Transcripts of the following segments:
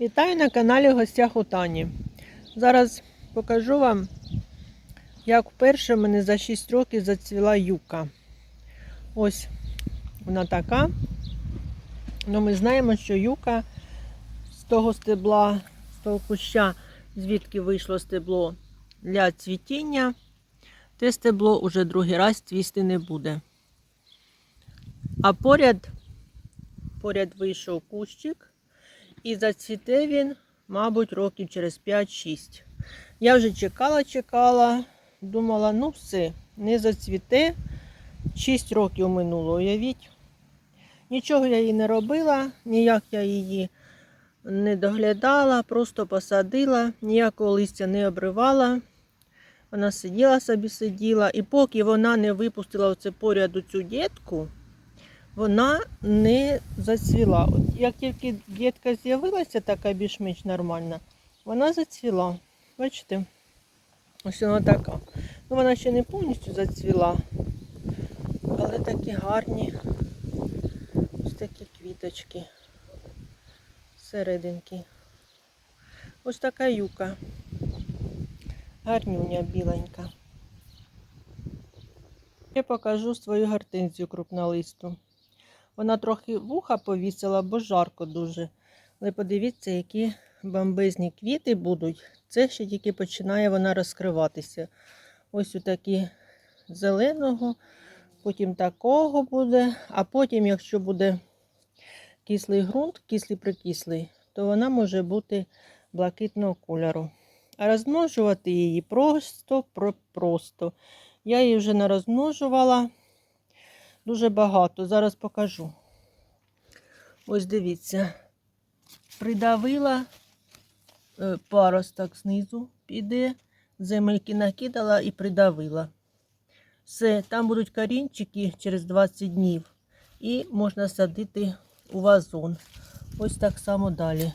Вітаю на каналі Гостях у Тані. Зараз покажу вам, як вперше в мене за 6 років зацвіла юка. Ось вона така. Ну, ми знаємо, що юка з того стебла, з того куща, звідки вийшло стебло для цвітіння, те стебло уже другий раз цвісти не буде. А поряд, поряд вийшов кущик. І зацвіте він, мабуть, років через 5-6. Я вже чекала, чекала, думала, ну все, не зацвіте. 6 років минуло, уявіть. Нічого я їй не робила, ніяк я її не доглядала, просто посадила, ніякого листя не обривала. Вона сиділа собі, сиділа. І поки вона не випустила оце поряд цю дітку, вона не зацвіла. От як тільки дітка з'явилася, така більш-менш нормальна, вона зацвіла. Бачите? Ось вона така. Ну, вона ще не повністю зацвіла, але такі гарні ось такі квіточки серединки. Ось така юка. Гарнюня біленька. Я покажу свою гортензію крупнолисту. Вона трохи вуха повісила, бо жарко дуже. Але подивіться, які бомбезні квіти будуть. Це ще тільки починає вона розкриватися. Ось такі зеленого, потім такого буде. А потім, якщо буде кислий ґрунт, кислий прикислий, то вона може бути блакитного кольору. А розмножувати її просто-просто. Я її вже не розмножувала дуже багато. Зараз покажу. Ось дивіться. Придавила е, паросток знизу, піде, земельки накидала і придавила. Все, там будуть корінчики через 20 днів. І можна садити у вазон. Ось так само далі.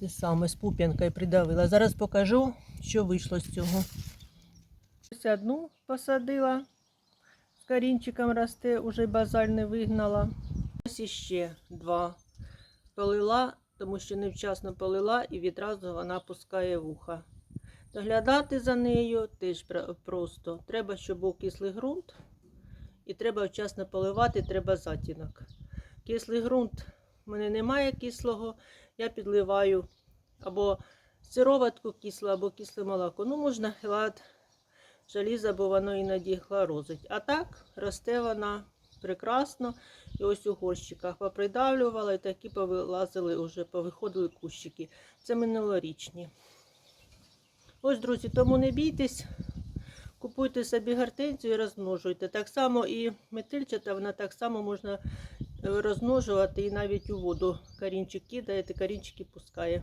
Те саме з пуп'янкою придавила. Зараз покажу, що вийшло з цього. Ось одну посадила з корінчиком росте, уже базаль не вигнала. Ось іще два. Полила, тому що невчасно полила і відразу вона пускає вуха. Доглядати за нею теж просто. Треба, щоб був кислий ґрунт, і треба вчасно поливати, треба затінок. Кислий ґрунт в мене немає кислого, я підливаю або сироватку кислу, або кисле молоко. Ну, можна хилат желіза, бо воно іноді хлорозить. А так росте вона прекрасно. І ось у горщиках попридавлювала і такі повилазили вже, повиходили кущики. Це минулорічні. Ось, друзі, тому не бійтесь. Купуйте собі гортензію і розмножуйте. Так само і метильчата, вона так само можна е, розмножувати і навіть у воду корінчик кидаєте, корінчики пускає.